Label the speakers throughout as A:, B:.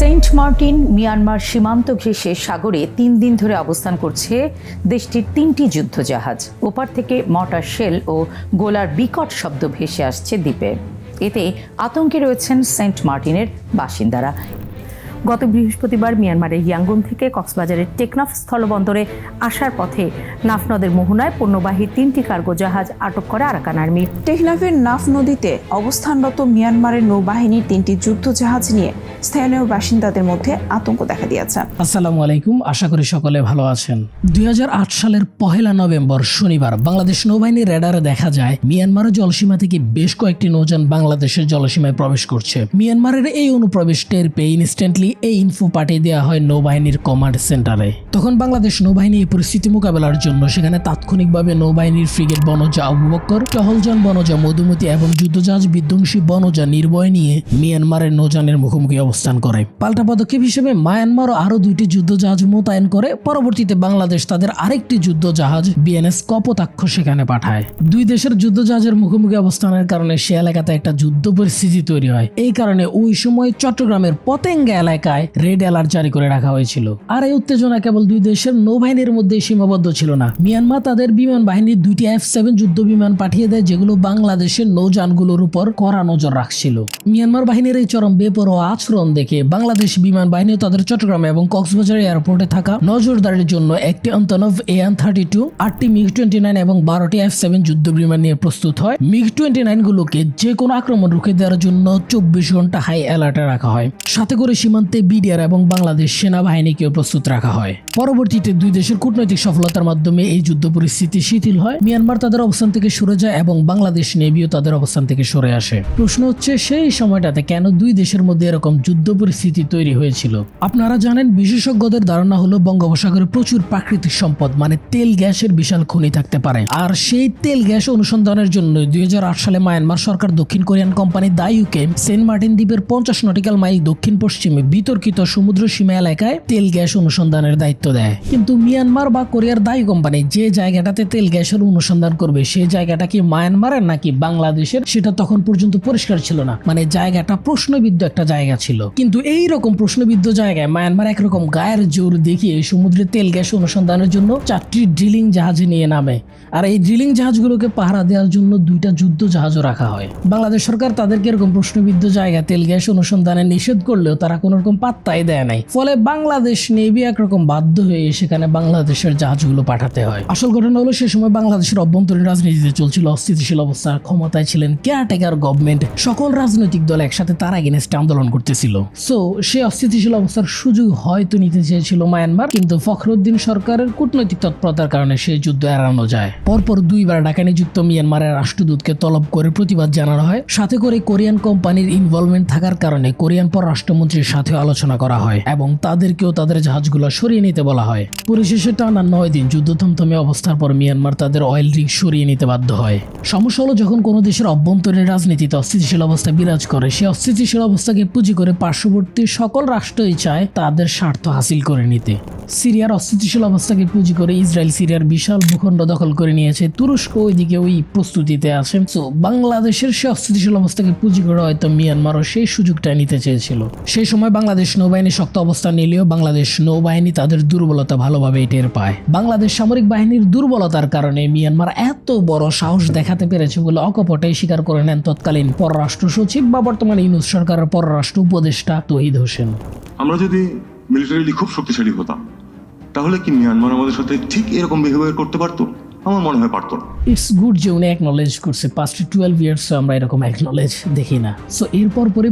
A: Saint Martin Myanmar সীমান্ত ঘেঁষে সাগরে তিন দিন ধরে অবস্থান করছে দেশটির তিনটি যুদ্ধজাহাজ। ওপার থেকে মটার শেল ও গোলার বিকট শব্দ ভেসে আসছে দ্বীপে। এতে আতঙ্কে রয়েছেন সেন্ট মার্টিনের বাসিন্দারা।
B: গত বৃহস্পতিবার মিয়ানমারের ইয়াঙ্গুন থেকে কক্সবাজারের টেকনাফ স্থলবন্দরে আসার পথে নাফ নদের মোহনায় পণ্যবাহী তিনটি কার্গো জাহাজ আটক করে আরাকান আর্মি।
C: টেকনাফের নাফ নদীতে অবস্থানরত মিয়ানমারের নৌবাহিনীর তিনটি যুদ্ধজাহাজ নিয়ে স্থানীয় বাসিন্দাদের মধ্যে আতঙ্ক দেখা দিয়েছে।
D: আসসালামু আলাইকুম আশা করি সকলে ভালো আছেন। দুই হাজার আট সালের পহেলা নভেম্বর শনিবার বাংলাদেশ নৌবাহিনীর রেডারে দেখা যায় মিয়ানমারের জলসীমা থেকে বেশ কয়েকটি নৌযান বাংলাদেশের জলসীমায় প্রবেশ করছে। মিয়ানমারের এই অনুপ্রবেশ টের পেয়ে ইনস্ট্যান্টলি এই ইনফো পাঠিয়ে দেওয়া হয় নৌবাহিনীর কমান্ড সেন্টারে তখন বাংলাদেশ নৌবাহিনী এই পরিস্থিতি মোকাবেলার জন্য সেখানে তাৎক্ষণিকভাবে নৌবাহিনীর ফ্রিগেট বনজা আবু বক্কর টহলযান বনজা মধুমতি এবং যুদ্ধজাহাজ বিধ্বংসী বনজা নির্ভয় নিয়ে মিয়ানমারের নৌযানের মুখোমুখি অবস্থান করে। পাল্টা পদক্ষেপ হিসেবে মায়ানমারও আরও দুইটি যুদ্ধজাহাজ মোতায়েন করে, পরবর্তীতে বাংলাদেশ তাদের আরেকটি যুদ্ধজাহাজ বিএনএস কপোতাক্ষ সেখানে পাঠায়। দুই দেশের যুদ্ধজাহাজের মুখোমুখি অবস্থানের কারণে সে এলাকাতে একটা যুদ্ধ পরিস্থিতি তৈরি হয়। এই কারণে ওই সময় চট্টগ্রামের পতেঙ্গা এলাকায় রেড অ্যালার্ট জারি করে রাখা হয়েছিল। আর এই উত্তেজনা কেবল দুই দেশের নৌবাহিনীর মধ্যে সীমাবদ্ধ ছিল না। মিয়ানমার তাদের বিমান বাহিনীর দুইটি এফ সেভেন যুদ্ধ বিমান পাঠিয়ে দেয়, যেগুলো বাংলাদেশের নৌযানগুলোর উপর কড়া নজর রাখছিল। মিয়ানমার বাহিনীর এই চরম বেপরোয়া আচরণ দেখে বাংলাদেশ বিমান বাহিনী তাদের চট্টগ্রাম এবং কক্সবাজার এয়ারপোর্টে থাকা নজরদারির জন্য একটি অন্তনভ এয়ান থার্টি টু, আটটি মিগ টোয়েন্টি নাইন এবং বারোটি এফ সেভেন যুদ্ধ বিমান নিয়ে প্রস্তুত হয়। মিগ টোয়েন্টি নাইন গুলোকে যে কোনো আক্রমণ রুখে দেওয়ার জন্য চব্বিশ ঘণ্টা হাই অ্যালার্টে রাখা হয়। সাথে করে সীমান্তে বিডিআর এবং বাংলাদেশ সেনাবাহিনীকেও প্রস্তুত রাখা হয়। পরবর্তীতে দুই দেশের কূটনৈতিক সফলতার মাধ্যমে এই যুদ্ধ পরিস্থিতি শিথিল হয়। মিয়ানমার তাদের অবস্থান থেকে সরে যায় এবং বাংলাদেশ নেভিও তাদের অবস্থান থেকে সরে আসে। প্রশ্ন হচ্ছে, সেই সময়টাতে কেন দুই দেশের মধ্যে এরকম যুদ্ধ পরিস্থিতি তৈরি হয়েছিল? আপনারা জানেন, বিশেষজ্ঞদের ধারণা হলো, বঙ্গোপসাগরে প্রচুর প্রাকৃতিক সম্পদ মানে তেল গ্যাসের বিশাল খনি থাকতে পারে। আর সেই তেল গ্যাস অনুসন্ধানের জন্য দুই হাজার আট সালে মায়ানমার সরকার দক্ষিণ কোরিয়ান কোম্পানি দাইউকে সেন্ট মার্টিন দ্বীপের পঞ্চাশ নটিক্যাল মাইল দক্ষিণ পশ্চিমে বিতর্কিত সমুদ্র সীমা এলাকায় তেল গ্যাস অনুসন্ধানের দায়িত্ব দেয়। কিন্তু মিয়ানমার বা কোরিয়ার দায়ী কোম্পানি যে জায়গাটাতে তেল গ্যাসের অনুসন্ধান করবে সেই জায়গাটা কি মায়ানমারের নাকি বাংলাদেশের? সেটা তখন পর্যন্ত পরিষ্কার ছিল না। মানে জায়গাটা প্রশ্নবিদ্ধ একটা জায়গা ছিল। কিন্তু এই রকম প্রশ্নবিদ্ধ জায়গায় মায়ানমার একরকম গায়ের জোর দেখিয়ে সমুদ্রে তেল গ্যাস অনুসন্ধানের জন্য চারটি ড্রিলিং জাহাজে নিয়ে নামে। আর এই ড্রিলিং জাহাজগুলোকে পাহারা দেওয়ার জন্য দুইটা যুদ্ধ জাহাজও রাখা হয়। বাংলাদেশ সরকার তাদেরকে এরকম প্রশ্নবিদ্ধ জায়গা তেল গ্যাস অনুসন্ধানে নিষেধ করলেও তারা কোনো রকম পাত্তাই দেয় নাই। ফলে বাংলাদেশ নেভি একরকম বাধ্য হয়ে সেখানে বাংলাদেশের জাহাজগুলো পাঠাতে হয়। আসল ঘটনা হলো, সে সময় বাংলাদেশের অভ্যন্তরীণ রাজনীতিতে চলছিল অস্থিতিশীল অবস্থা ক্ষমতায় ছিলেন কেয়ারটেকার গভর্নমেন্ট সকল রাজনৈতিক দল একসাথে তার এগেনস্টে আন্দোলন করতেছিল। সো সে অস্থিতিশীল অবস্থার সুযোগ হয়তো নিতে চেয়েছিল মায়ানমার কিন্তু ফখরুদ্দিন সরকারের কূটনৈতিক তৎপরতার কারণে সেই যুদ্ধ এড়ানো যায়। পরপর দুইবার ঢাকা নিযুক্ত মিয়ানমারের রাষ্ট্রদূতকে তলব করে প্রতিবাদ জানানো হয়। সাথে করে কোরিয়ান কোম্পানির ইনভলভমেন্ট থাকার কারণে কোরিয়ান পররাষ্ট্রমন্ত্রীর সাথে আলোচনা করা হয় এবং তাদেরকেও তাদের জাহাজগুলো সরিয়ে নিতে বলা হয়। পরিশেষে টানা নয় দিন যুদ্ধ থমথমে অবস্থার পর মিয়ানমার তাদের অয়েল রিগ সরিয়ে নিতে বাধ্য হয়। সমস্যা হলো যখন কোনো দেশের অভ্যন্তরীণ রাজনীতিতে অস্থিতিশীল অবস্থা বিরাজ করে, সে অস্থিতিশীল অবস্থাকে পুঁজি করে পার্শ্ববর্তী সকল রাষ্ট্রই চায় তাদের স্বার্থ হাসিল করে নিতে। সিরিয়ার অস্থিতিশীল অবস্থাকে পুঁজি করে ইসরায়েল সিরিয়ার বিশাল ভূখণ্ড দখল করে নিয়েছে। তুরস্ক ওইদিকে ওই প্রস্তুতিতে আছে। তো বাংলাদেশের সে অস্থিতিশীল অবস্থাকে পুঁজি করে হয়তো মিয়ানমারও সেই সুযোগটা নিতে চেয়েছিল। সেই সময় বাংলাদেশ নৌবাহিনী শক্ত অবস্থান নিলেও বাংলাদেশ নৌবাহিনী তাদের দুর্বলতা ভালোভাবে টের পায়। বাংলাদেশ সামরিক বাহিনীর দুর্বলতার কারণে মিয়ানমার এত বড় সাহস দেখাতে পেরেছে বলে অকপটে স্বীকার করে নেন তৎকালীন পররাষ্ট্র সচিব বা বর্তমানে ইউনুস সরকারের পররাষ্ট্র উপদেষ্টা তহিদ হোসেন।
E: আমরা যদি মিলিটারিলি খুব শক্তিশালী হতাম, তাহলে কি মিয়ানমার আমাদের সাথে ঠিক এরকম বিহেভিয়ার করতে পারতো? আমার মনে হয় পারতো না।
D: ইটস গুড যে উনি করছে। পাস্ট টুয়েলভ ইয়ার্স আমরা এরকম দেখি না। সো এরপর পরে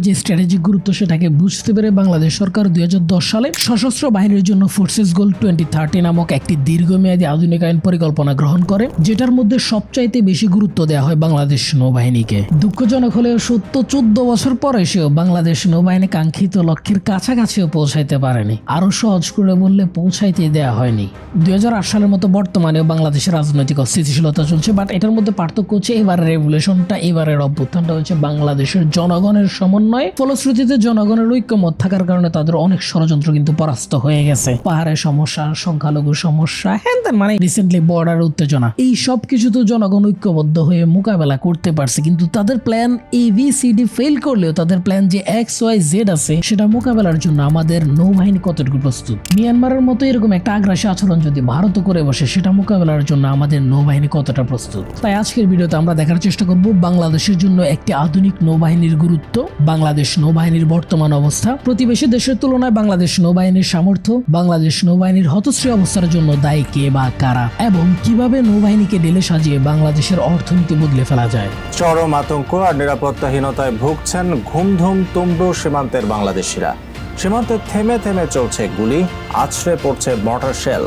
D: যে স্ট্র্যাটেজিক গুরুত্ব সেটাকে বুঝতে পেরে বাংলাদেশ সরকার দুই সালে সশস্ত্র বাহিনীর জন্য ফোর্সেস গোল টোয়েন্টি থার্টি নামক একটি দীর্ঘমেয়াদী আধুনিকায়ন পরিকল্পনা গ্রহণ করে, যেটার মধ্যে সবচাইতে বেশি গুরুত্ব দেওয়া হয় বাংলাদেশ নৌবাহিনীকে। দুঃখজনক হলেও সত্য চোদ্দ বছর পর এসেও বাংলাদেশ নৌবাহিনী কাঙ্ক্ষিত লক্ষ্যের কাছাকাছিও পৌঁছাইতে পারেনি। আরও সহজ করে বললে পৌঁছাইতে দেওয়া হয়নি। দুই হাজার আট সালের মতো বর্তমানেও বাংলাদেশের রাজনৈতিক স্থিতিশীলতা চলছে বাট এটার মধ্যে পার্থক্য হচ্ছে এবার রেভুলেশনটা এবারের অভ্যুত্থানটা হচ্ছে বাংলাদেশের জনগণের সমন্বয়ে। ফলশ্রুতিতে জনগণের ঐক্যমত থাকার কারণে তাদের অনেক ষড়যন্ত্র কিন্তু পরাস্ত হয়ে গেছে। পাহাড়ের সমস্যা, সংখ্যালঘু সমস্যা হ্যান মানে রিসেন্টলি বর্ডার উত্তেজনা। এই সব কিছু তো জনগণ ঐক্যবদ্ধ হয়ে মোকাবেলা করতে পারছে, কিন্তু তাদের plan A B C D fail করলেও তাদের প্ল্যান যে এক্স ওয়াই জেড আছে, সেটা মোকাবেলার জন্য আমাদের নৌবাহিনী কতটুকু প্রস্তুত? মিয়ানমারের মতো এরকম একটা আগ্রাসী আচরণ যদি ভারত করে বসে, সেটা মোকাবেলার জন্য আমাদের নৌবাহিনী কতটা প্রস্তুত? তাই আজকের ভিডিওতে আমরা দেখার চেষ্টা করব বাংলাদেশের জন্য একটি আধুনিক নৌবাহিনীর গুরুত্ব, বাংলাদেশ নৌবাহিনীর বর্তমান অবস্থা, প্রতিবেশী দেশের তুলনায় বাংলাদেশ নৌবাহিনীর সামর্থ্য, বাংলাদেশ নৌবাহিনীর হতশ্রী অবস্থার জন্য দায়ী কে বা কারা, এবং কীভাবে নৌবাহিনীকে ঢেলে সাজিয়ে বাংলাদেশের অর্থনীতি বদলে ফেলা যায়।
F: চরম আতঙ্ক আর নিরাপত্তাহীনতায় ভুগছেন ঘুমধুম তুমড়ো সীমান্তের বাংলাদেশিরা। সীমান্তে থেমে থেমে চলছে গুলি, আছড়ে পড়ছে মর্টার শেল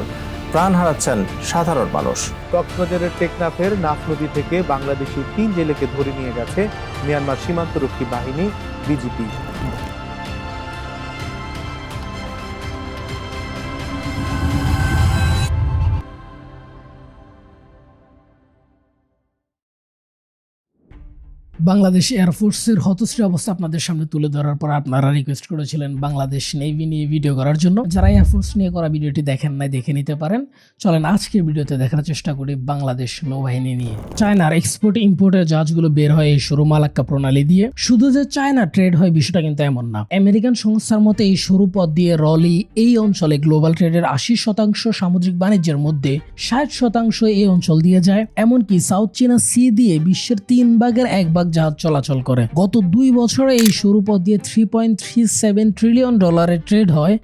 F: প্রাণ হারাচ্ছেন সাধারণ মানুষ।
G: কক্সবাজারের টেকনাফের নাফ নদী থেকে বাংলাদেশি তিন জেলেকে ধরে নিয়ে গেছে মিয়ানমার সীমান্তরক্ষী বাহিনী বিজিপি
D: বাংলাদেশ এয়ারফোর্সের হতশ্রী অবস্থা আপনাদের সামনে তুলে ধরার পর আপনারা রিকোয়েস্ট করেছিলেন বাংলাদেশ নেভি নিয়ে ভিডিও করার জন্য। যারা এয়ারফোর্স নিয়ে করা ভিডিওটি দেখেন নাই, দেখে নিতে পারেন। চলেন আজকের ভিডিওতে দেখার চেষ্টা করি বাংলাদেশ নৌবাহিনী নিয়ে। চায়নার এক্সপোর্ট ইম্পোর্টের জাহাজগুলো বের হয় এই সরু মালাক্কা প্রণালী দিয়ে। শুধু যে চায়না ট্রেড হয়, বিষয়টা কিন্তু এমন না। আমেরিকান সংস্থার মতে এই সরু পথ দিয়ে রলি এই অঞ্চলে গ্লোবাল ট্রেডের আশি শতাংশ সামুদ্রিক বাণিজ্যের মধ্যে ষাট শতাংশ এই অঞ্চল দিয়ে যায়। এমনকি সাউথ চীনা সি দিয়ে বিশ্বের তিন ভাগের এক ভাগ জাহাজ চলাচল করে। গত দুই বছরে এই সরু পথ দিয়ে three point three seven trillion ডলারের ট্রেড হয়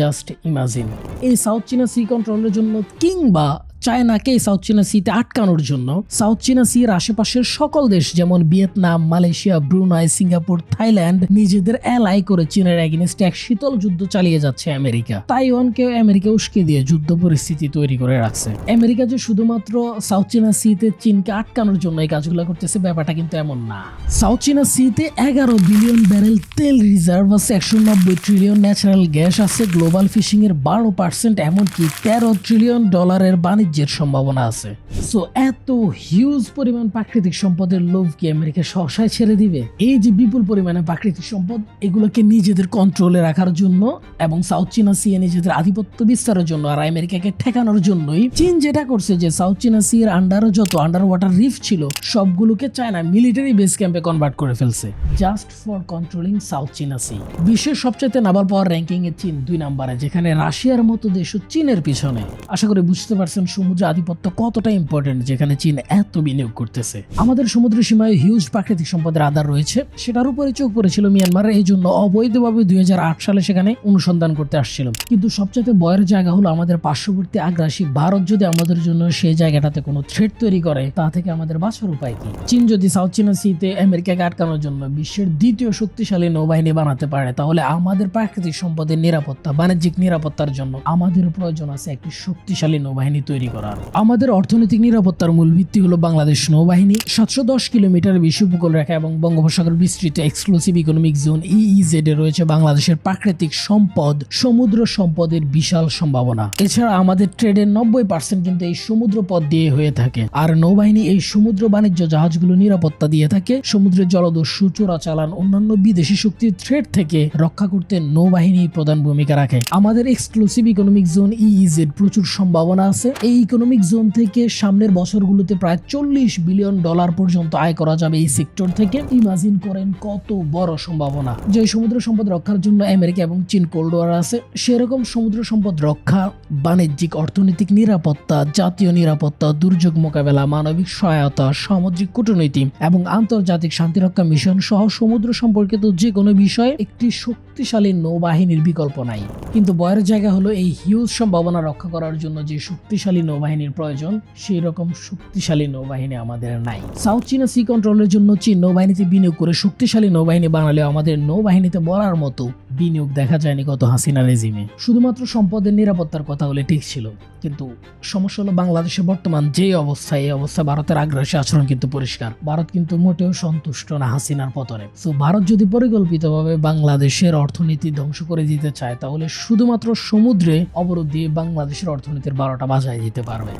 D: জাস্ট ইমাজিন এই সাউথ চীনা সি কন্ট্রোলের জন্য কিংবা চায়নাকে সাউথ চীনা সিতে আটকানোর জন্য সাউথ চীনা সির আশেপাশের সকল দেশ, যেমন Vietnam, Malaysia, Brunei, Singapore, Thailand, নিজেদের এলাই করে চীনের এগেনস্টে এক শীতল যুদ্ধ চালিয়ে যাচ্ছে আমেরিকা। তাইওয়ানকে আমেরিকা উস্কে দিয়ে যুদ্ধ পরিস্থিতি তৈরি করে রাখছে। আমেরিকা যে শুধুমাত্র সাউথ চীনা সিতে চীনকে আটকানোর জন্য এই কাজগুলো করতেছে, ব্যাপারটা কিন্তু এমন না। সাউথ চীনা সিতে এগারো বিলিয়ন ব্যারেল তেল রিজার্ভ আছে, একশো নব্বই ট্রিলিয়ন ন্যাচারাল গ্যাস আছে গ্লোবাল ফিশিং এর বারো পার্সেন্ট এমনকি তেরো ট্রিলিয়ন ডলারের বাণিজ্যের সম্ভাবনা আছে। সো এত হিউজ পরিমাণ প্রাকৃতিক সম্পদের লোভ কি আমেরিকা সহসায় ছেড়ে দিবে? এই যে বিপুল পরিমাণে প্রাকৃতিক সম্পদ, এগুলোকে নিজেদের কন্ট্রোলে রাখার জন্য এবং সাউথ চীনা সি নিজেদের আধিপত্য বিস্তারের জন্য আর আমেরিকাকে ঠেকানোর জন্যই চীন যেটা করছে যে সাউথ চীনা সি এর আন্ডারে যত আন্ডার ওয়াটার রিফ ছিল, সবগুলোকে চায়না মিলিটারি বেস ক্যাম্পে কনভার্ট করে ফেলছে। জাস্ট ফর কন্ট্রোলিং সাউথ চীনা সি বিশ্বের সবচাইতে নাম্বার পাওয়ার র্যাঙ্কিং এ চীন দুই নাম্বারে, যেখানে রাশিয়ার মতো দেশও চীনের পিছনে। আশা করি বুঝতে পারছেন সমুদ্র আধিপত্য কতটা ইম্পর্টেন্ট যেখানে চীন এত বিনিয়োগ করতেছে? আমাদের সমুদ্র সীমায় হিউজ প্রাকৃতিক সম্পদের আধার রয়েছে। সেটার উপরে চোখ পড়েছিল মিয়ানমারের এই জন্য অবৈধভাবে দুই সালে সেখানে অনুসন্ধান করতে আসছিল কিন্তু সবচেয়ে বয়ের জায়গা হলো আমাদের পার্শ্ববর্তী আগ্রাসী ভারত। যদি আমাদের জন্য সেই জায়গাটাতে কোনো থ্রেট তৈরি করে, তা থেকে আমাদের বাঁচার উপায় কি? চীন যদি সাউথ চীনা সিতে আমেরিকাকে আটকানোর জন্য বিশ্বের দ্বিতীয় শক্তিশালী নৌবাহিনী বানাতে পারে, তাহলে আমাদের প্রাকৃতিক সম্পদের নিরাপত্তা, বাণিজ্যিক নিরাপত্তার জন্য আমাদের প্রয়োজন আছে একটি শক্তিশালী নৌবাহিনী তৈরি করার। আমাদের অর্থনৈতিক নিরাপত্তার মূল ভিত্তি হলো বাংলাদেশ নৌবাহিনী, সাতশো দশ কিলোমিটার বেশি উপকূল রেখা এবং বঙ্গোপসাগর বিস্তৃত এক্সক্লুসিভ ইকোনমিক জোন ইইজেড এ রয়েছে বাংলাদেশের প্রাকৃতিক সম্পদ, সমুদ্র সম্পদের বিশাল সম্ভাবনা। এছাড়া আমাদের ট্রেডের নব্বই পার্সেন্ট কিন্তু এই সমুদ্র পথ দিয়ে হয়ে থাকে। আর নৌবাহিনী এই সমুদ্র বাণিজ্য জাহাজগুলো নিরাপত্তা দিয়ে থাকে। সমুদ্রের জলদস্যু, চোরাচালান, অন্যান্য বিদেশি শক্তির থ্রেড থেকে রক্ষা করতে নৌবাহিনী প্রধান ভূমিকা রাখে। আমাদের এক্সক্লুসিভ ইকোনমিক জোন ইইজেড প্রচুর সম্ভাবনা আছে। এই ইকোনমিক জোন থেকে সামনের বছরগুলোতে প্রায় চল্লিশ বিলিয়ন ডলার পর্যন্ত আয় করা যাবে এই সেক্টর থেকে। ইমাজিন করেন কত বড় সম্ভাবনা। যে সমুদ্র সম্পদ রক্ষার জন্য আমেরিকা এবং চীন কোল্ড ওয়ার আছে, সেরকম সমুদ্র সম্পদ রক্ষা, বাণিজ্যিক অর্থনৈতিক নিরাপত্তা, জাতীয় নিরাপত্তা, দুর্যোগ মোকাবেলা, মানবিক সহায়তা, সামুদ্রিক কূটনীতি এবং আন্তর্জাতিক শান্তিরক্ষা মিশন সহ সমুদ্র সম্পর্কিত যে কোনো বিষয়ে একটি শক্তিশালী নৌবাহিনীর বিকল্প নাই। কিন্তু বয়ের জায়গা হলো এই হিউজ সম্ভাবনা রক্ষা করার জন্য যে শক্তিশালী নৌবাহিনীর প্রয়োজন সেই রকম শক্তিশালী নৌবাহিনী আমাদের নাই। সাউথ চীনা সি কন্ট্রোলের জন্য চীন নৌবাহিনীতে বিনিয়োগ করে শক্তিশালী নৌবাহিনী বানালেও আমাদের নৌবাহিনীতে বলার মতো বিনিয়োগ দেখা যায়নি কত হাসিনা রেজিমে। শুধুমাত্র সম্পদের নিরাপত্তার কথা বলে ঠিক ছিল, কিন্তু সমস্যা হলো বাংলাদেশের বর্তমান যে অবস্থা, এই অবস্থা ভারতের আগ্রাসী আচরণ কিন্তু পরিষ্কার। ভারত কিন্তু মোটেও সন্তুষ্ট না হাসিনার পতনে। তো ভারত যদি পরিকল্পিতভাবে বাংলাদেশের অর্থনীতি ধ্বংস করে দিতে চায়, তাহলে শুধুমাত্র সমুদ্রে অবরোধ দিয়ে বাংলাদেশের অর্থনীতির বারোটা বাজায় দিতে পারবে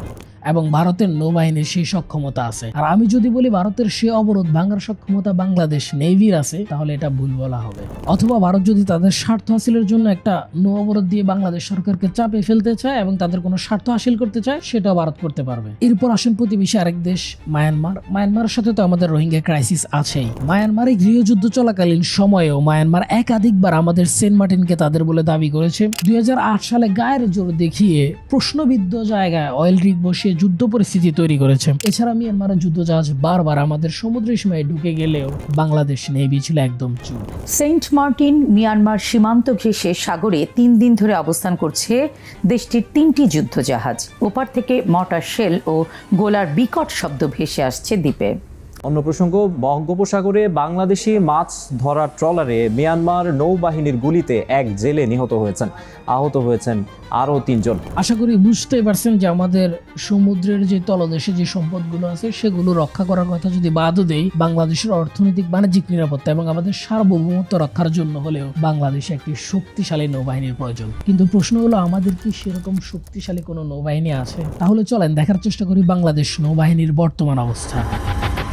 D: এবং ভারতের নৌবাহিনীর সেই সক্ষমতা আছে। আর আমি যদি বলি ভারতের সে অবরোধ ভাঙার সক্ষমতা বাংলাদেশ নেভির আছে, তাহলে এটা ভুল বলা হবে। অথবা ভারত যদি তাদের স্বার্থ হাসিলের জন্য একটা নৌ অবরোধ দিয়ে বাংলাদেশ সরকারকে চাপে ফেলতে চায় এবং তাদের কোনো স্বার্থ হাসিল করতে চায়, সেটাও ভারত করতে পারবে। এরপর আসেন প্রতিবেশী আরেক দেশ, মায়ানমার। মায়ানমারের সাথে তো আমাদের রোহিঙ্গা ক্রাইসিস আছেই। মায়ানমারে গৃহযুদ্ধ চলাকালীন সময়েও মায়ানমার একাধিকবার আমাদের সেন্ট মার্টিনকে তাদের বলে দাবি করেছে। দুই হাজার আট সালে গায়ের জোর দেখিয়ে প্রশ্নবিদ্ধ জায়গায় অয়েল রিগ বসিয়ে যুদ্ধ পরিস্থিতি তৈরি করেছে। এছাড়া মিয়ানমারের যুদ্ধজাহাজ বারবার আমাদের সমুদ্র সীমায় ঢুকে গেলেও বাংলাদেশ নেভি ছিল একদম চুপ।
A: সেন্ট মার্টিন মিয়ানমার সীমান্ত ঘেঁষে সাগরে তিন দিন ধরে অবস্থান করছে দেশটির তিনটি যুদ্ধজাহাজ। ওপার থেকে মটার শেল ও গোলার বিকট শব্দ ভেসে আসছে দ্বীপে।
H: অন্য প্রসঙ্গ, বঙ্গোপসাগরে বাংলাদেশি মাছ ধরা ট্রলারে মিয়ানমার নৌবাহিনীর গুলিতে এক জেলে নিহত হয়েছেন। আহত হয়েছেন আরও তিনজন।
D: আশা করি বুঝতেই পারছেন যে আমাদের সমুদ্রের যে তলদেশে যে সম্পদগুলো আছে, সেগুলো রক্ষা করার কথা যদি বাদও দেই, বাংলাদেশের অর্থনৈতিক, বাণিজ্যিক নিরাপত্তা এবং আমাদের সার্বভৌমত্ব রক্ষার জন্য হলেও বাংলাদেশে একটি শক্তিশালী নৌবাহিনীর প্রয়োজন। কিন্তু প্রশ্ন হলো, আমাদের কি সেরকম শক্তিশালী কোনো নৌবাহিনী আছে? তাহলে চলেন, দেখার চেষ্টা করি বাংলাদেশ নৌবাহিনীর বর্তমান অবস্থা।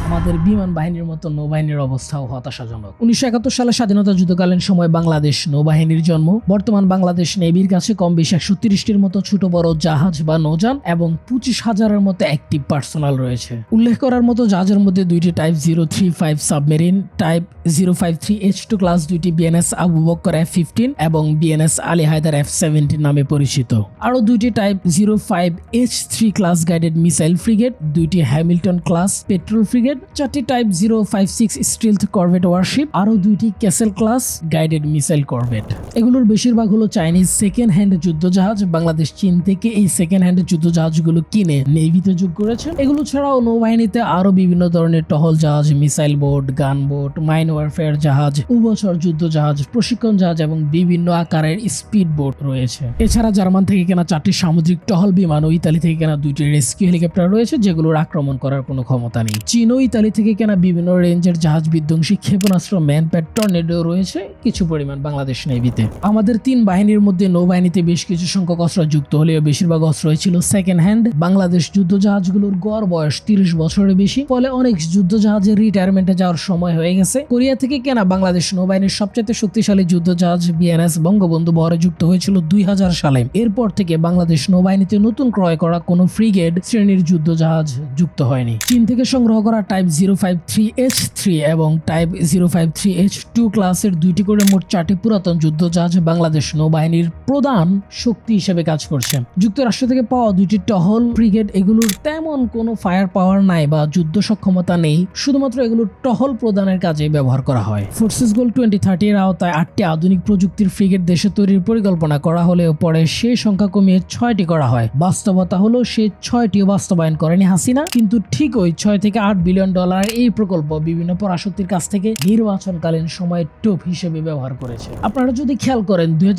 D: আমাদের বিমান বাহিনীর মতো নৌবাহিনীর অবস্থাও হতাশাজনক। উনিশশো একাত্তর সালে স্বাধীনতা যুদ্ধকালীন সময় বাংলাদেশ নৌবাহিনীর জন্ম। বর্তমান বাংলাদেশ নেভির কাছে কম বেশি একশো তিরিশটির মতো ছোট বড় জাহাজ বা নৌযান এবং পঁচিশ হাজারের মতো অ্যাক্টিভ পার্সোনাল রয়েছে। উল্লেখ করার মতো জাহাজের মধ্যে দুইটি type zero three five submarine type zero five three H two class দুইটি BNS Abu Bakr F fifteen এবং BNS Ali Haider F seventeen নামে পরিচিত। আরও দুইটি type zero five H three class guided missile frigate দুইটি Hamilton class patrol frigate চারটি type zero five six stealth corvette warship আরও দুইটি castle class guided missile corvette এগুলোর বেশিরভাগ হলো চাইনিজ সেকেন্ড হ্যান্ড যুদ্ধজাহাজ। বাংলাদেশ, চীন থেকে এই সেকেন্ড হ্যান্ড যুদ্ধজাহাজগুলো কিনে নেভিতে যোগ করেছে এগুলো ছাড়াও নৌবাহিনীতে আরও বিভিন্ন ধরনের টহল জাহাজ missile boat gun boat mine warfare জাহাজ, উভচর যুদ্ধ জাহাজ প্রশিক্ষণ জাহাজ এবং বিভিন্ন আকারের স্পিড বোট রয়েছে। এছাড়া জার্মান থেকে কেনা চারটি সামুদ্রিক টহল বিমান ও ইতালি থেকে কেনা দুইটি রেস্কিউ হেলিকপ্টার রয়েছে, যেগুলোর আক্রমণ করার কোনো ক্ষমতা নেই। চীন ইতালি থেকে কেনা বিভিন্ন রেঞ্জের জাহাজ বিধ্বংসী ক্ষেপণাস্ত্র, ম্যানপ্যাড, টর্নেডো রয়েছে, কিছু পরিমাণ বাংলাদেশ নেভিতে। আমাদের তিন বাহিনীর মধ্যে নৌবাহিনীতে বেশ কিছু সংখ্যক অস্ত্র যুক্ত হলেও বেশিরভাগ অস্ত্রই ছিল সেকেন্ড হ্যান্ড বাংলাদেশ যুদ্ধ জাহাজগুলোর গড় বয়স তিরিশ বছরের বেশি, ফলে অনেক যুদ্ধ জাহাজের রিটায়ারমেন্টে যাওয়ার সময় হয়ে গেছে। কোরিয়া থেকে কেনা বাংলাদেশ নৌবাহিনীর সবচেয়ে শক্তিশালী যুদ্ধ জাহাজ বিএনএস বঙ্গবন্ধু বহরে যুক্ত হয়েছিল দুই হাজার সালে। এরপর থেকে বাংলাদেশ নৌবাহিনীতে নতুন ক্রয় করা কোনো ফ্রিগেড শ্রেণির যুদ্ধ জাহাজ যুক্ত হয়নি। চীন থেকে সংগ্রহ করা type zero five three H three এবং type zero five three H two ক্লাসের দুইটি করে মোট চারটি পুরাতন যুদ্ধ জাহাজ বাংলাদেশ নৌবাহিনীর প্রধান শক্তি হিসেবে কাজ করছে। যুক্তরাষ্ট্র থেকে পাওয়া দুইটি টহল ব্রিগেড এগুলোর তেমন কোনো ফায়ার পাওয়ার নাই বা যুদ্ধ সক্ষমতা নেই, শুধুমাত্র এগুলো টহল প্রদানের কাজে ব্যবহার করা হয়। ফোর্সেস গোল টোয়েন্টি থার্টি এর আওতায় আটটি আধুনিক প্রযুক্তির ফ্রিগেট দেশে তৈরির পরিকল্পনা করা হলেও পরে সেই সংখ্যা কমিয়ে ছয়টি করা হয়। বাস্তবতা হলো সে ছয়টিও বাস্তবায়ন করেনি হাসিনা, কিন্তু ঠিক ওই ছয় থেকে আট বিলিয়ন ডলার এই প্রকল্প বিভিন্ন পরাশক্তির কাছ থেকে নির্বাচনকালীন সময়ে টোপ হিসেবে ব্যবহার করেছে আপনারা যদি খেয়াল করেন দুই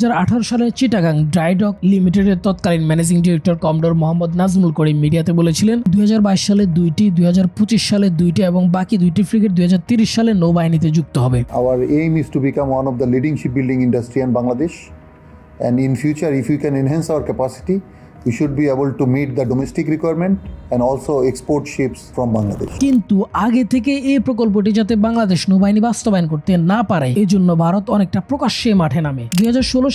D: সালে চিটাগাং ড্রাইডক লিমিটেডের তৎকালীন managing director commodore Mohammad Nazmul Karim মিডিয়াতে বলেছিলেন দুই সালে দুইটি দুই সালে দুইটি এবং বাকি দুইটি ফ্রিগেট দুই সালে নৌবাহিনীতে যুক্ত হবে
I: Our aim to to become one of the leading building industry in Bangladesh. And in future, if we can enhance our capacity, we should be able to meet the domestic requirement and also export ships from Bangladesh.
D: কিন্তু আগে থেকে এই প্রকল্পটি যাতে বাংলাদেশ নৌবাহিনী বাস্তবায়ন করতে না পারে এই জন্য ভারত অনেকটা প্রকাশ্যে মাঠে নামে। দুই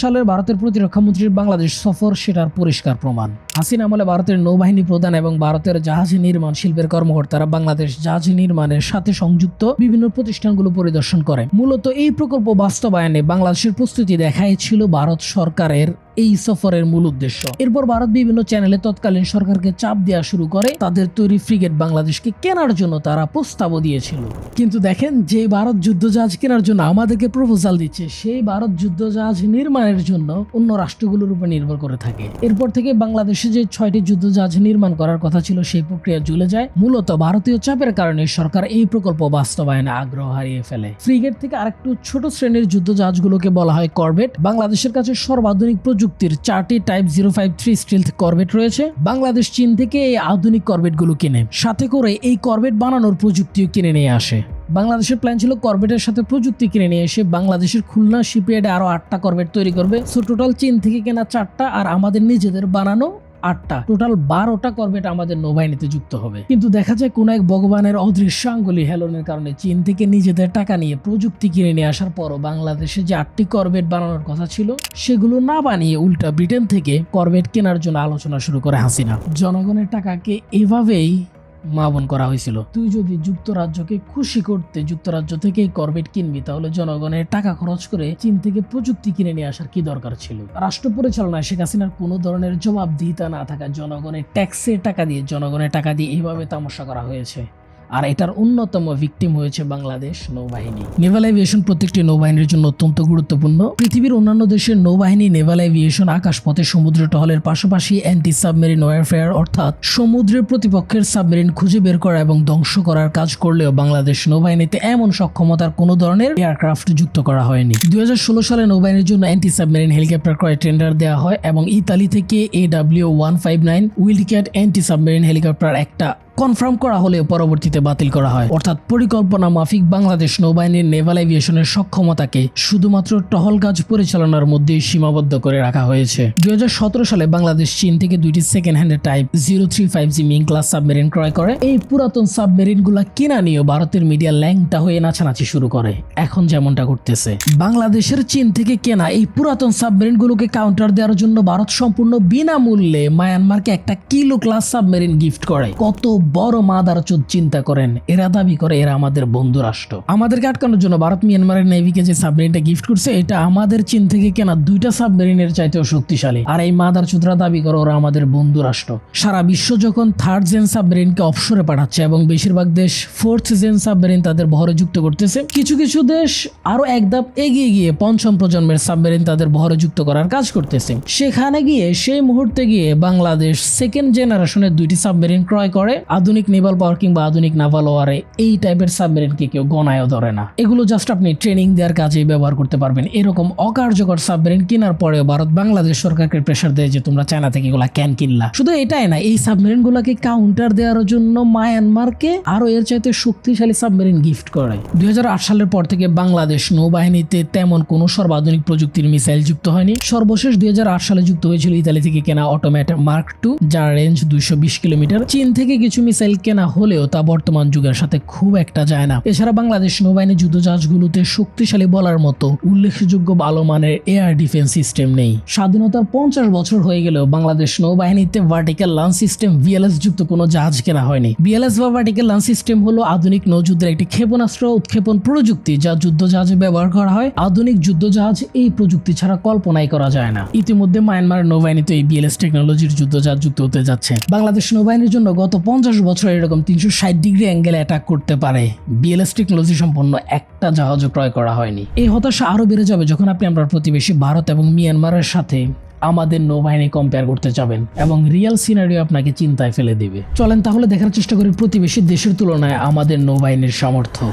D: সালের ভারতের প্রতিরক্ষা মন্ত্রীর বাংলাদেশ সফর সেটার পরিষ্কার প্রমাণ। হাসিনা আমলে ভারতের নৌবাহিনী প্রধান এবং ভারতের জাহাজ নির্মাণ শিল্পের কর্মকর্তারা বাংলাদেশ জাহাজ নির্মাণের সাথে সংযুক্ত বিভিন্ন প্রতিষ্ঠানগুলো পরিদর্শন করে মূলত এই প্রকল্প বাস্তবায়নে বাংলাদেশের প্রস্তুতি দেখাইছিল ভারত সরকারের এই সফরের মূল উদ্দেশ্য। এরপর ভারত বিভিন্ন চ্যানেলে তৎকালীন সরকারকে চাপ দেওয়া শুরু করে, তাদের তৈরি ফ্রিগেট বাংলাদেশকে কেনার জন্য তারা প্রস্তাবও দিয়েছিল। কিন্তু দেখেন, যে ভারত যুদ্ধজাহাজ কেনার জন্য আমাদেরকে প্রপোজাল দিচ্ছে, সেই ভারত যুদ্ধজাহাজ নির্মাণের জন্য অন্য রাষ্ট্রগুলোর উপর নির্ভর করে থাকে। এরপর থেকে বাংলাদেশে যে ছয়টি যুদ্ধজাহাজ নির্মাণ করার কথা ছিল, সেই প্রক্রিয়া ঝুলে যায়। মূলত ভারতীয় চাপের কারণে সরকার এই প্রকল্প বাস্তবায়নে আগ্রহ হারিয়ে ফেলে। ফ্রিগেট থেকে আরেকটু ছোট শ্রেণির যুদ্ধ যুদ্ধজাহাজগুলোকে বলা হয় করবেট বাংলাদেশের কাছে সর্বাধুনিক প্রযুক্তির চারটি type zero five three stealth corvette রয়েছে। বাংলাদেশ, চীন থেকে এই আধুনিক করবেটগুলো কিনে। সাথে করে এই করবেট বানানোর প্রযুক্তিও কিনে নিয়ে আসে। বাংলাদেশের প্ল্যান ছিল করবেটের সাথে প্রযুক্তি কিনে নিয়ে এসে বাংলাদেশের খুলনা শিপইয়ার্ডে আরও আটটা করবেট তৈরি করবে। সো টোটাল চীন থেকে কেনা চারটা আর আমাদের নিজেদের বানানো আটটা। টোটাল বারোটা করবেট আমাদের নৌবাহিনীতে যুক্ত হবে। কিন্তু দেখা যায় কোন এক ভগবানের অদৃশ্য আঙ্গুলি হেলনের কারণে চীন থেকে নিজেদের টাকা নিয়ে প্রযুক্তি কিনে নিয়ে আসার পরও বাংলাদেশে যে আটটি করবেট বানানোর কথা ছিল, সেগুলো না বানিয়ে উল্টা ব্রিটেন থেকে করবেট কেনার জন্য আলোচনা শুরু করে হাসিনা। জনগণের টাকাকে এভাবেই মাবন করা হয়েছিল। তুই যদি যুক্তরাজ্যকে খুশি করতে যুক্তরাজ্য থেকে করবেট কিনবি, তাহলে জনগণের টাকা খরচ করে চীন থেকে প্রযুক্তি কিনে নিয়ে আসার কি দরকার ছিল? রাষ্ট্র পরিচালনায় শেখ হাসিনার কোনো ধরনের জবাবদিহিতা না থাকা জনগণের ট্যাক্সের টাকা দিয়ে, জনগণের টাকা দিয়ে এইভাবে তামাশা করা হয়েছে। আর এটার অন্যতম ভিকটিম হয়েছে বাংলাদেশ নৌবাহিনী। নেভাল এভিয়েশন প্রত্যেকটি নৌবাহিনীর জন্য অত্যন্ত গুরুত্বপূর্ণ। পৃথিবীর অন্যান্য দেশের নৌবাহিনী নেভাল এভিয়েশন আকাশপথে সমুদ্র টহলের পাশাপাশি অ্যান্টি সাবমেরিন ওয়ারফেয়ার অর্থাৎ সমুদ্রের প্রতিপক্ষের সাবমেরিন খুঁজে বের করা এবং ধ্বংস করার কাজ করলেও বাংলাদেশ নৌবাহিনীতে এমন সক্ষমতার কোনো ধরনের এয়ারক্রাফট যুক্ত করা হয়নি। দুই হাজার ষোলো সালে নৌবাহিনীর জন্য অ্যান্টি সাবমেরিন হেলিকপ্টার ক্রয় টেন্ডার দেওয়া হয় এবং ইতালি থেকে A W one five nine Wildcat anti submarine helicopter একটা কনফার্ম করা হলেও পরবর্তীতে বাতিল করা হয়। অর্থাৎ পরিকল্পনা মাফিক বাংলাদেশ নৌবাহিনীর নেভাল এভিয়েশনের সক্ষমতাকে শুধুমাত্র টহল কাজ পরিচালনার মধ্যেই সীমাবদ্ধ করে রাখা হয়েছে। দুই সালে বাংলাদেশ চীন থেকে দুইটি second হ্যান্ডের type zero three five G Ming class submarine ক্রয় করে। এই পুরাতন সাবমেরিনগুলা কেনা নিয়েও ভারতের মিডিয়া ল্যাংটা হয়ে নাচানাচি শুরু করে। এখন যেমনটা করতেছে বাংলাদেশের চীন থেকে কেনা এই পুরাতন সাবমেরিন গুলোকে কাউন্টার দেওয়ার জন্য ভারত সম্পূর্ণ বিনামূল্যে মায়ানমারকে একটা কিলো ক্লাস সাবমেরিন গিফট করে। কত বড় মাদার চোদ চিন্তা করেন, এরা দাবি করে এরা আমাদের বন্ধু রাষ্ট্র। আমাদেরকে আটকানোর জন্য ভারত মিয়ানমারের নেভিকে যে সাবমেরিনটা গিফট করছে, এটা আমাদের চীন থেকে কেনা দুইটা সাবমেরিনের চাইতেও শক্তিশালী। আর এই মাদার চোদরা দাবি করে ওরা আমাদের বন্ধু রাষ্ট্র। সারা বিশ্ব যখন থার্ড জেন সাবমেরিনকে অফশোরে পাঠাচ্ছে এবং বেশিরভাগ দেশ ফোর্থ জেন সাবমেরিন তাদের বহরে যুক্ত করতেছে, কিছু কিছু দেশ আরও এক ধাপ এগিয়ে গিয়ে পঞ্চম প্রজন্মের সাবমেরিন তাদের বহরে যুক্ত করার কাজ করতেছে। সেখানে গিয়ে সেই মুহূর্তে গিয়ে বাংলাদেশ সেকেন্ড জেনারেশনের দুইটি সাবমেরিন ক্রয় করে আধুনিক নেভাল পাওয়ার কিংবা আধুনিক নাভাল ওয়ারে এই টাইপের সাবমেরিনকে কেউ গণায়ও ধরে না। এগুলো জাস্ট আপনি ট্রেনিং দেওয়ার কাজে ব্যবহার করতে পারবেন। এরকম অকার্যকর সাবমেরিন কেনার পরেও ভারত বাংলাদেশ সরকারকে প্রেশার দেয় যে তোমরা চায়না থেকে এগুলা ক্যান কিনলা। শুধু এটাই না, এই সাবমেরিন গুলাকে কাউন্টার দেওয়ার জন্য মায়ানমারকে আরও এর চাইতে শক্তিশালী সাবমেরিন গিফট করে। দুই হাজার আট সালের পর থেকে বাংলাদেশ নৌবাহিনীতে তেমন কোনো সর্বাধুনিক প্রযুক্তির মিসাইল যুক্ত হয়নি। সর্বশেষ দুই হাজার আট সালে যুক্ত হয়েছিল ইতালি থেকে কেনা অটোমেট মার্ক টু যার রেঞ্জ দুইশো বিশ কিলোমিটার। চীন থেকে কিছু মিসাইল কেনা হলেও তা বর্তমান যুগের সাথে খুব একটা যায় না। এছাড়া বাংলাদেশ নৌবাহিনী যুদ্ধজাহাজগুলোতে শক্তিশালী বলার মতো উল্লেখযোগ্য ভালো মানের এয়ার ডিফেন্স সিস্টেম নেই। স্বাধীনতার পঞ্চাশ বছর হয়ে গেলেও বাংলাদেশ নৌবাহিনীতে ভার্টিক্যাল লাঞ্চ সিস্টেম ভিএলএস যুক্ত কোনো জাহাজ কেনা হয়নি। ভিএলএস বা ভার্টিক্যাল লাঞ্চ সিস্টেম হলো আধুনিক নৌযুদ্ধের একটি ক্ষেপণাস্ত্র উৎক্ষেপণ প্রযুক্তি যা যুদ্ধজাহাজে ব্যবহার করা হয়। আধুনিক যুদ্ধজাহাজ এই প্রযুক্তি ছাড়া কল্পনাই করা যায় না। ইতিমধ্যে মায়ানমার নৌবাহিনীতে এই বিএলএস টেকনোলজির যুদ্ধজাহাজ যুক্ত হতে যাচ্ছে। বাংলাদেশ নৌবাহিনীর জন্য গত পঞ্চাশ বছর এরকম তিনশো ষাট ডিগ্রি অ্যাঙ্গেল অ্যাটাক করতে পারে। বিএলএস টেকনোলজি সম্পন্ন একটা জাহাজও ক্রয় করা হয়নি। এই হতাশা আরও বেড়ে যাবে যখন আপনি আপনার প্রতিবেশী ভারত এবং মিয়ানমারের সাথে আমাদের নৌবাহিনী কম্পেয়ার করতে যাবেন এবং রিয়েল সিনারিও আপনাকে চিন্তায় ফেলে দিবে। চলেন তাহলে দেখার চেষ্টা করি প্রতিবেশী দেশের তুলনায় আমাদের নৌবাহিনীর সামর্থ্য।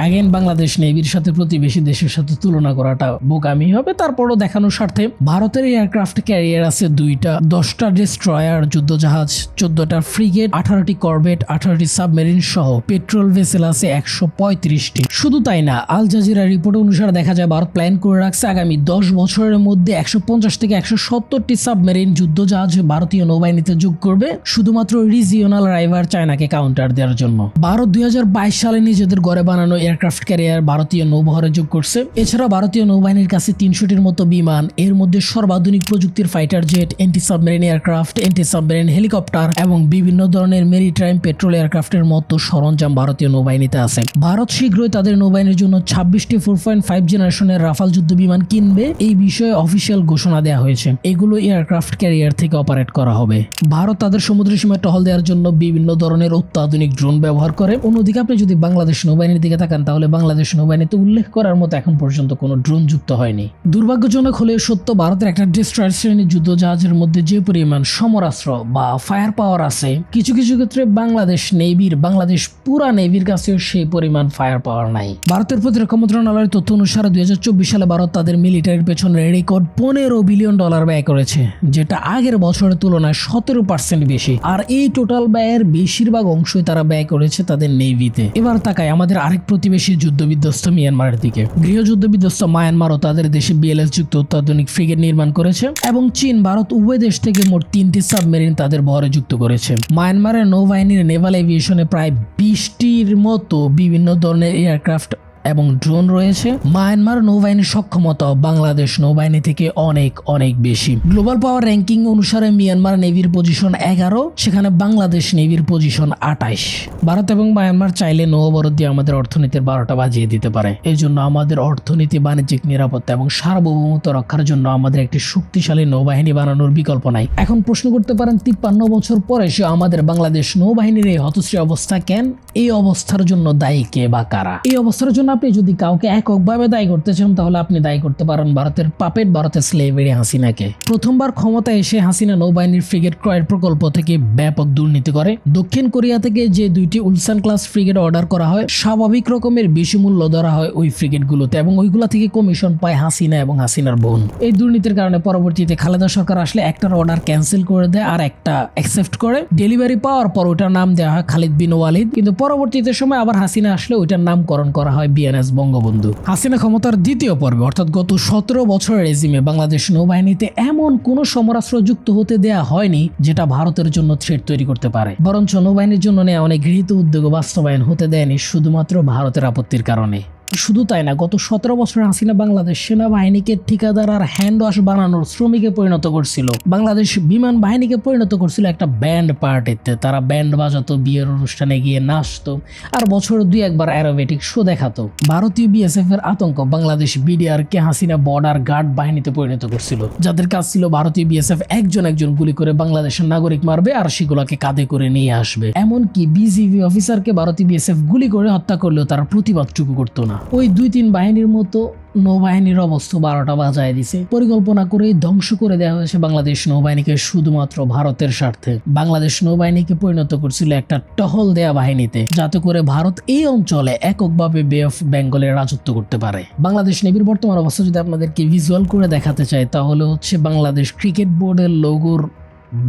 D: অ্যাগেন বাংলাদেশ নেভির সাথে প্রতিবেশী দেশের সাথে তুলনা করাটা বোকামি হবে। তারপরও দেখানোর স্বার্থে ভারতের এয়ারক্রাফট ক্যারিয়ার আছে দুইটা। দশটা ডেস্ট্রয়ার যুদ্ধজাহাজ, চোদ্দটা ফ্রিগেট আঠারোটি করবেট আঠারোটি সাবমেরিন সহ পেট্রোল ভেসেল আছে একশো পঁয়ত্রিশটি। শুধু তাই না আল জাজিরা রিপোর্ট অনুসারে দেখা যায় ভারত প্ল্যান করে রাখছে আগামী দশ বছরের মধ্যে একশো পঞ্চাশ থেকে একশো সত্তরটি সাবমেরিন যুদ্ধজাহাজ ভারতীয় নৌবাহিনীতে যোগ করবে, শুধুমাত্র রিজিওনাল রাইভার চায়নাকে কাউন্টার দেওয়ার জন্য। ভারত দুই হাজার বাইশ সালে নিজেদের গড়ে বানানো এয়ারক্রাফট ক্যারিয়ার ভারতীয় নৌবহরে যোগ করছে। এছাড়া ভারতীয় নৌবাহিনীর কাছে তিনশোটির মতো বিমান, এর মধ্যে সর্বাধুনিক প্রযুক্তির fighter jet anti submarine aircraft anti submarine helicopter এবং বিভিন্ন ধরনের মেরিটাইম পেট্রোল এয়ারক্রাফটের মতো সরঞ্জাম ভারতীয় নৌবাহিনীতে আছে। ভারত শীঘ্রই তাদের নৌবাহিনীর জন্য ছাব্বিশটি ফোর পয়েন্ট ফাইভ জেনারেশনের রাফাল যুদ্ধ বিমান কিনবে, এই বিষয়ে অফিসিয়াল ঘোষণা দেওয়া হয়েছে। এগুলো এয়ারক্রাফট ক্যারিয়ার থেকে অপারেট করা হবে। ভারত তাদের সমুদ্র সীমায় টহল দেওয়ার জন্য বিভিন্ন ধরনের অত্যাধুনিক ড্রোন ব্যবহার করে। অন্যদিকে আপনি যদি বাংলাদেশ নৌবাহিনীর দিকে তাকান তাহলে বাংলাদেশ নৌবাহিনীতে উল্লেখ করার মতো এখন পর্যন্ত কোনো ড্রোন যুক্ত হয়নি। দুর্ভাগ্যজনক হলেও সত্য, ভারতের একটা ডিস্ট্রয়ার শ্রেণির যুদ্ধজাহাজের মধ্যে যে পরিমাণ সমরাস্ত্র বা ফায়ার পাওয়ার আছে, কিছু কিছু ক্ষেত্রে বাংলাদেশ নেভির, বাংলাদেশ পুরা নেভির কাছেও সেই পরিমাণ ফায়ার পাওয়ার নাই। ভারতের প্রতিরক্ষা মন্ত্রণালয়ের তথ্য অনুসারে দুই সালে ভারত তাদের মিলিটারির পেছনে রেকর্ড পনেরো বিলিয়ন ডলার ব্যয় করেছে, যেটা আগের বছরের তুলনায় সতেরো পার্সেন্ট বেশি। আর এই টোটাল ব্যয়ের বেশিরভাগ অংশই তারা ব্যয় করেছে তাদের নেভিতে। এবার তাকায় আমাদের আরেক প্রতি প্রতিবেশী যুদ্ধবিধ্বস্ত মিয়ানমারের দিকে। গৃহযুদ্ধ বিধ্বস্ত মায়ানমারও তাদের দেশে বিএলএস যুক্ত অত্যাধুনিক ফ্রিগেট নির্মাণ করেছে এবং চীন, ভারত উভয় দেশ থেকে মোট তিনটি সাবমেরিন তাদের বহরে যুক্ত করেছে। মায়ানমারের নৌবাহিনীর নেভাল এভিয়েশনে প্রায় বিশটির মতো বিভিন্ন ধরনের এয়ারক্রাফট এবং ড্রোন রয়েছে। মায়ানমার নৌবাহিনীর সক্ষমতা বাংলাদেশ নৌবাহিনী থেকে অনেক অনেক বেশি। গ্লোবাল পাওয়ার র্যাঙ্কিং অনুসারে মিয়ানমার নেভির পজিশন এগারো, সেখানে বাংলাদেশ নেভির পজিশন আঠাইশ ভারত এবং মায়ানমার চাইলে নৌ অবরোধ দিয়ে আমাদের অর্থনীতির বারোটা বাজিয়ে দিতে পারে। এই জন্য আমাদের অর্থনীতি, বাণিজ্যিক নিরাপত্তা এবং সার্বভৌমত্ব রক্ষার জন্য আমাদের একটি শক্তিশালী নৌবাহিনী বানানোর বিকল্প নাই। এখন প্রশ্ন করতে পারেন, তিপ্পান্ন বছর পরে সে আমাদের বাংলাদেশ নৌবাহিনীর এই হতশ্রী অবস্থা কেন? এই অবস্থার জন্য দায়ী কে বা কারা? এই অবস্থার জন্য আপনি যদি কাউকে এককভাবে দায়ী করতে চান, তাহলে আপনি দায়ী করতে পারেন ভারতের পাপেট ভারতের স্লেভেরি হাসিনাকে। প্রথমবার ক্ষমতায় এসে হাসিনা নৌবাহিনীর ফ্রিগেট ক্রয়ের প্রকল্প থেকে ব্যাপক দুর্নীতি করে। দক্ষিণ কোরিয়া থেকে যে দুইটি উলসান ক্লাস ফ্রিগেট অর্ডার করা হয়, স্বাভাবিক রকমের বেশি মূল্য ধরা হয় ওই ফ্রিগেটগুলোতে এবং ওইগুলা থেকে কমিশন পায় হাসিনা এবং হাসিনার বোন। এই দুর্নীতির কারণে পরবর্তীতে খালেদা সরকার আসলে একটার অর্ডার ক্যান্সেল করে দেয় আর একটা অ্যাকসেপ্ট করে। ডেলিভারি পাওয়ার পর ওটার নাম দেওয়া হয় খালিদ বিন ওয়ালিদ। কিন্তু পরবর্তীতে সময় আবার হাসিনা আসলে ওইটার নামকরণ করা হয় বিএনএস বঙ্গবন্ধু। হাসিনা ক্ষমতার দ্বিতীয় পর্বে, অর্থাৎ গত সতেরো বছরের রেজিমে বাংলাদেশ নৌবাহিনীতে এমন কোনো সমরাস্ত্র যুক্ত হতে দেয়া হয়নি যেটা ভারতের জন্য থ্রেট তৈরি করতে পারে। বরঞ্চ নৌবাহিনীর জন্য নেওয়া অনেক গৃহীত উদ্যোগ বাস্তবায়ন হতে দেয়নি শুধুমাত্র ভারতের আপত্তির কারণে। শুধু তাই না, গত সতেরো বছর হাসিনা বাংলাদেশ সেনাবাহিনীকে ঠিকাদার আর হ্যান্ড ওয়াশ বানানোর শ্রমিকে পরিণত করছিল। বাংলাদেশ বিমান বাহিনীকে পরিণত করছিল একটা ব্যান্ড পার্টিতে। তারা ব্যান্ড বাজাতো, বিয়ের অনুষ্ঠানে গিয়ে নাচতো আর বছর দুই একবার অ্যারোবেটিক শো দেখাতো। ভারতীয় বিএসএফ এর আতঙ্ক, বাংলাদেশ বিডিআর কে হাসিনা বর্ডার গার্ড বাহিনীতে পরিণত করছিল। যাদের কাজ ছিল ভারতীয় বিএসএফ একজন একজন গুলি করে বাংলাদেশের নাগরিক মারবে আর সেগুলোকে কাঁধে করে নিয়ে আসবে। এমনকি বিজিবি অফিসারকে ভারতীয় বিএসএফ গুলি করে হত্যা করলেও তারা প্রতিবাদটুকু করতো না। ওই দুই তিন বাহিনীর মতো নৌবাহিনীর অবস্থা বারোটা বাজায় দিছে। পরিকল্পনা করে ধ্বংস করে দেওয়া হয়েছে বাংলাদেশ নৌবাহিনীকে শুধুমাত্র ভারতের স্বার্থে। বাংলাদেশ নৌবাহিনীকে পরিণত করছিল একটা টহল দেয়া বাহিনীতে, যাতে করে ভারত এই অঞ্চলে এককভাবে বে অফ বেঙ্গলে রাজত্ব করতে পারে। বাংলাদেশ নেভির বর্তমান অবস্থা যদি আপনাদেরকে ভিজুয়াল করে দেখাতে চাই, তাহলে হচ্ছে বাংলাদেশ ক্রিকেট বোর্ডের লোগোর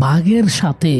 D: বাঘের সাথে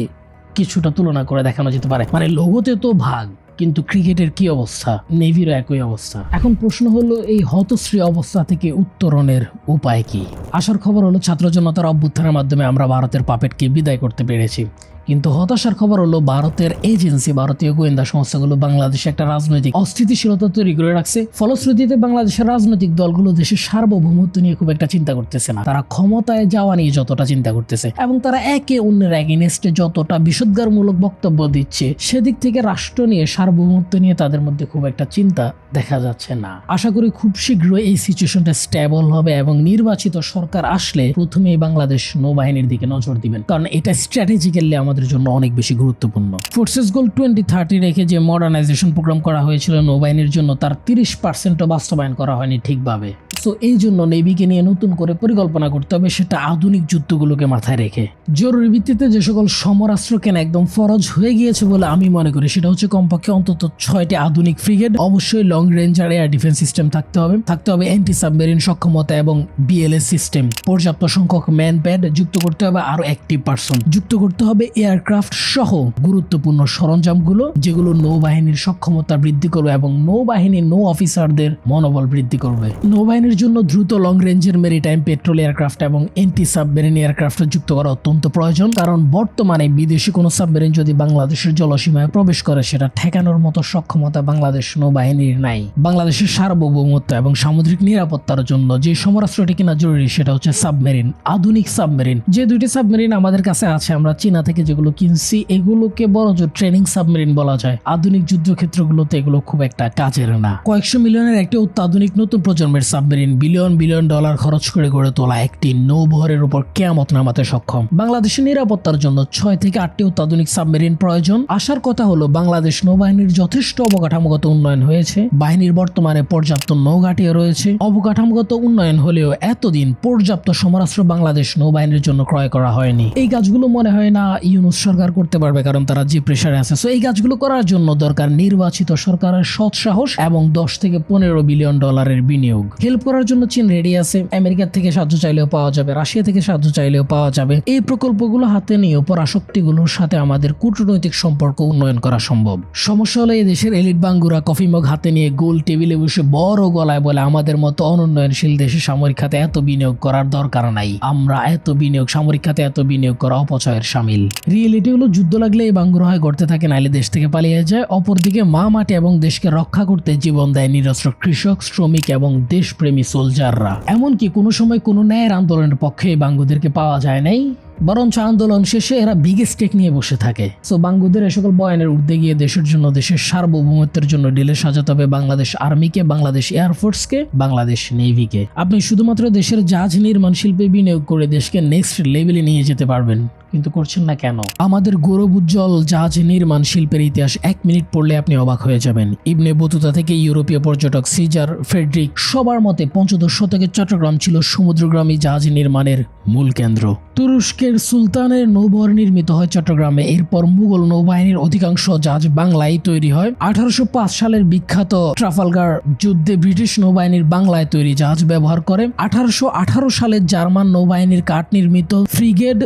D: কিছুটা তুলনা করে দেখানো যেতে পারে। মানে লোগোতে তো ভাগ। কিন্তু ক্রিকেটের কি অবস্থা? নেভিরও একই অবস্থা। এখন প্রশ্ন হলো, এই হতশ্রী অবস্থা থেকে উত্তরণের উপায় কি? আসার খবর হলো ছাত্র জনতার অভ্যুত্থানের মাধ্যমে আমরা ভারতের পাপেটকে বিদায় করতে পেরেছি। কিন্তু হতাশার খবর হলো, ভারতের এজেন্সি, ভারতীয় গোয়েন্দা সংস্থাগুলো বাংলাদেশে একটা রাজনৈতিক অস্থিতিশীলতা তৈরি করে রাখছে। ফলশ্রুতিতে বাংলাদেশের রাজনৈতিক দলগুলো দেশের সার্বভৌমত্ব নিয়ে খুব একটা চিন্তা করতেছে না। তারা ক্ষমতায় যাওয়া নিয়ে যতটা চিন্তা করতেছে এবং তারা একে অন্যের এগেনস্টে যতটা বিষোদ্গারমূলক বক্তব্য দিচ্ছে, সেদিক থেকে রাষ্ট্র নিয়ে সার্বভৌমত্ব নিয়ে তাদের মধ্যে খুব একটা চিন্তা দেখা যাচ্ছে না। আশা করি খুব শীঘ্রই এই সিচুয়েশনটা স্টেবল হবে এবং নির্বাচিত সরকার আসলে প্রথমেই বাংলাদেশ নৌবাহিনীর দিকে নজর দিবেন। কারণ এটা স্ট্র্যাটেজিক্যালি আমাদের জন্য অনেক বেশি গুরুত্বপূর্ণ। ফোর্সেস গোল টোয়েন্টি থার্টি রেখে যে মডার্নাইজেশন প্রোগ্রাম করা হয়েছিল, নৌবাহিনীর জন্য তার তিরিশ পার্সেন্টও বাস্তবায়ন করা হয়নি ঠিকভাবে। সো এই জন্য নেভিকে নিয়ে নতুন করে পরিকল্পনা করতে হবে, সেটা আধুনিক যুদ্ধগুলোকে মাথায় রেখে। জরুরি ভিত্তিতে যে সকল সমরাস্ত্র কেনা একদম ফরজ হয়ে গিয়েছে বলে আমি মনে করি, সেটা হচ্ছে কমপক্ষে অন্তত ছয়টি আধুনিক ফ্রিগেট অবশ্যই লং রেঞ্জ আর এয়ার ডিফেন্স সিস্টেম থাকতে হবে। থাকতে হবে অ্যান্টি সাবমেরিন সক্ষমতা এবং বিএলএস সিস্টেম পর্যাপ্ত সংখ্যক ম্যান প্যাড যুক্ত করতে হবে আরও একটি পার্সন যুক্ত করতে হবে এয়ারক্রাফট সহ গুরুত্বপূর্ণ সরঞ্জামগুলো, যেগুলো নৌবাহিনীর সক্ষমতা বৃদ্ধি করবে এবং নৌবাহিনীর নৌ অফিসারদের মনোবল বৃদ্ধি করবে। নৌবাহিনীর জন্য দ্রুত লং রেঞ্জের মেরিটাইম পেট্রোল এয়ারক্রাফট এবং এন্টি সাবমেরিন এয়ারক্রাফট যুক্ত করা অত্যন্ত প্রয়োজন, কারণ বর্তমানে বিদেশি কোনো সাবমেরিন যদি বাংলাদেশের জলসীমায় প্রবেশ করে, সেটা ঠেকানোর মতো সক্ষমতা বাংলাদেশ নৌবাহিনীর নাই। বাংলাদেশের সার্বভৌমত্ব এবং সামুদ্রিক নিরাপত্তার জন্য যে সমরাস্ত্রটি কিনা জরুরি, সেটা হচ্ছে সাবমেরিন আধুনিক সাবমেরিন যে দুইটি সাবমেরিন আমাদের কাছে আছে, আমরা চীনা থেকে যেগুলো কিনছি, এগুলোকে বড় জোর ট্রেনিং সাবমেরিন বলা যায়। আধুনিক যুদ্ধক্ষেত্রগুলোতে এগুলো খুব একটা কাজের না। কয়েকশো মিলিয়নের একটি অত্যাধুনিক নতুন প্রজন্মের সাবমেরিন বিলিয়ন বিলিয়ন ডলার খরচ করে গড়ে তোলা একটি নৌবহরের উপর কেয়ামত নামাতে সক্ষম। বাংলাদেশের নিরাপত্তার জন্য ছয় থেকে আটটি অত্যাধুনিক সাবমেরিন প্রয়োজন। আসার কথা হলো, বাংলাদেশ নৌবাহিনীর যথেষ্ট অবকাঠামোগত উন্নয়ন হয়েছে। বাহিনীর বর্তমানে পর্যাপ্ত নৌঘাটিও রয়েছে। অবকাঠামোগত উন্নয়ন হলেও এতদিন পর্যাপ্ত সমরাস্ত্র বাংলাদেশ নৌবাহিনীর জন্য ক্রয় করা হয়নি। এই কাজগুলো মনে হয় না ইউন ইউনুস সরকার করতে পারবে কারণ তারা যে প্রেশারে আছে। সো এই কাজগুলো করার জন্য দরকার নির্বাচিত সরকারের সৎ সাহস এবং দশ থেকে পনেরো বিলিয়ন ডলারের বিনিয়োগ। হেল্প করার জন্য চীন রেডি আছে। আমেরিকার থেকে সাহায্য চাইলেও পাওয়া যাবে। রাশিয়া থেকে সাহায্য চাইলেও পাওয়া যাবে। এই প্রকল্পগুলো হাতে নিয়ে পরাশক্তিগুলোর সাথে আমাদের কূটনৈতিক সম্পর্ক উন্নয়ন করা সম্ভব। সমস্যা হলো এই দেশের এলিট বাঙ্গুরা কফি মগ হাতে নিয়ে গোল টেবিলে বসে বড় গলায় বলে, আমাদের মতো অনুন্নয়নশীল দেশে সামরিক খাতে এত বিনিয়োগ করার দরকার নাই। আমরা এত বিনিয়োগ, সামরিক খাতে এত বিনিয়োগ করা অপচয়ের সামিল। রিয়েলিটি হলো, যুদ্ধ লাগলে এই বাঙ্গুরা হয় গড়তে থাকে, নাইলে দেশ থেকে পালিয়ে যায়। অপরদিকে মা মাটি এবং দেশকে রক্ষা করতে জীবন দেয় নিরস্ত্র কৃষক, শ্রমিক এবং দেশপ্রেমী সোলজাররা। এমনকি কোনো সময় কোনো ন্যায়ের আন্দোলনের পক্ষে এই বাঙ্গুদেরকে পাওয়া যায় নাই। বরঞ্চ আন্দোলন শেষে এরা বিগেস্ট টেক নিয়ে বসে থাকে। সো বাঙ্গুদের এ সকল বয়ানের উর্ধে গিয়ে দেশের জন্য, দেশের সার্বভৌমত্বের জন্য ডিলে সাজাতে হবে বাংলাদেশ আর্মিকে, বাংলাদেশ এয়ারফোর্সকে বাংলাদেশ নেভিকে আপনি শুধুমাত্র দেশের জাহাজ নির্মাণ শিল্পে বিনিয়োগ করে দেশকে নেক্সট লেভেলে নিয়ে যেতে পারবেন। কিন্তু করছেন না কেন? আমাদের গৌরব উজ্জ্বল জাহাজ নির্মাণ শিল্পের ইতিহাস এক মিনিট পড়লে আপনি অবাক হয়ে যাবেন। ইবনে বতুতা থেকে ইউরোপীয় পর্যটক সিজার ফেডরিক সবার মতে পঞ্চদশ শতকের চট্টগ্রাম ছিল সমুদ্রগ্রামী জাহাজ নির্মাণের মূল কেন্দ্র। তুরস্কের সুলতানের নৌবহর নির্মিত হয় চট্টগ্রামে। এরপর মুঘল নৌবাহিনীর অধিকাংশ জাহাজ বাংলায় তৈরি হয়। আঠারোশো পাঁচ সালের বিখ্যাত ট্রাফালগার যুদ্ধে ব্রিটিশ নৌবাহিনীর বাংলায় তৈরি জাহাজ ব্যবহার করে। আঠারোশো সালে জার্মান নৌবাহিনীর কাঠ নির্মিত ফ্রিগেড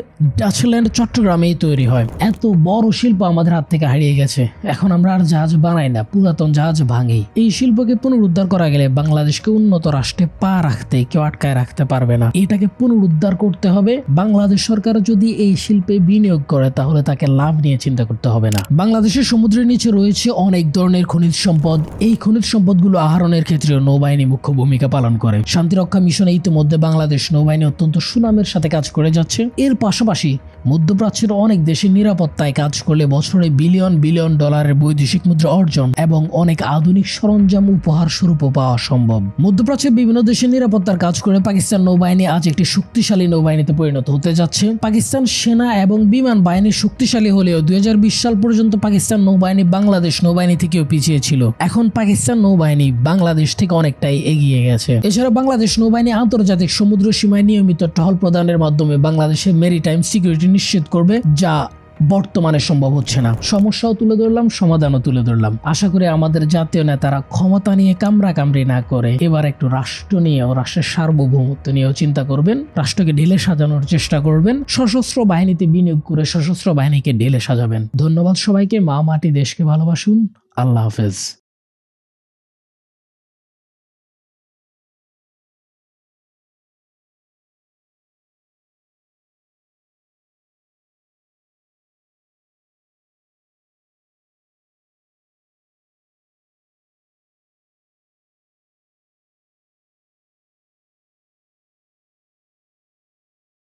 D: ডাচল্যান্ড চট্টগ্রামেই তৈরি হয়। এত বড় শিল্প আমাদের হাত থেকে হারিয়ে গেছে। এখন আমরা আর জাহাজ বানাই না, পুরাতন জাহাজ ভাঙি। এই শিল্পকে পুনরুদ্ধার করা গেলে বাংলাদেশকে উন্নত রাষ্ট্রে পা রাখতে কেউ আটকায় রাখতে পারবে না। এটাকে পুনরুদ্ধার করতে হবে। বাংলাদেশ সরকার যদি এই শিল্পে বিনিয়োগ করে, তাহলে তাকে লাভ নিয়ে চিন্তা করতে হবে না। বাংলাদেশের সমুদ্রের নিচে রয়েছে অনেক ধরনের খনিজ সম্পদ। এই খনিজ সম্পদগুলো আহরণের ক্ষেত্রে নৌবাহিনী মুখ্য ভূমিকা পালন করে। শান্তিরক্ষা মিশনে ইতিমধ্যে বাংলাদেশ নৌবাহিনী অত্যন্ত সুনামের সাথে কাজ করে যাচ্ছে। এর পাশাপাশি মধ্যপ্রাচ্যের অনেক দেশের নিরাপত্তায় কাজ করলে বছরে বিলিয়ন বিলিয়ন ডলারের বৈদেশিক মুদ্রা অর্জন এবং অনেক আধুনিক সরঞ্জাম উপহার স্বরূপও পাওয়া সম্ভব। মধ্যপ্রাচ্যের বিভিন্ন দেশের নিরাপত্তার কাজ করে পাকিস্তান নৌবাহিনী আজ একটি শক্তিশালী নৌবাহিনীতে পরিণত হতে যাচ্ছে। পাকিস্তান সেনা এবং বিমান বাহিনী শক্তিশালী হলেও দুই হাজার বিশ সাল পর্যন্ত পাকিস্তান নৌবাহিনী বাংলাদেশ নৌবাহিনী থেকেও পিছিয়ে ছিল। এখন পাকিস্তান নৌবাহিনী বাংলাদেশ থেকে অনেকটাই এগিয়ে গেছে। এছাড়া বাংলাদেশ নৌবাহিনী আন্তর্জাতিক সমুদ্র সীমায় নিয়মিত টহল প্রদানের মাধ্যমে বাংলাদেশের মেরিটাইম সিকিউরিটি নিশ্চিত করবে যা বর্তমানে সম্ভব হচ্ছে না। সমস্যাও তুলে ধরলাম, সমাধানও তুলে ধরলাম। আশা করি আমাদের জাতীয় নেতারা ক্ষমতা নিয়ে কামড়া কামড়ি না করে এবার একটু রাষ্ট্র নিয়ে ও রাষ্ট্রের সার্বভৌমত্ব নিয়েও চিন্তা করবেন, রাষ্ট্রকে ঢেলে সাজানোর চেষ্টা করবেন, সশস্ত্র বাহিনীতে বিনিয়োগ করে সশস্ত্র বাহিনীকে ঢেলে সাজাবেন। ধন্যবাদ সবাইকে, মা মাটি দেশকে ভালোবাসুন, আল্লাহ হাফেজ।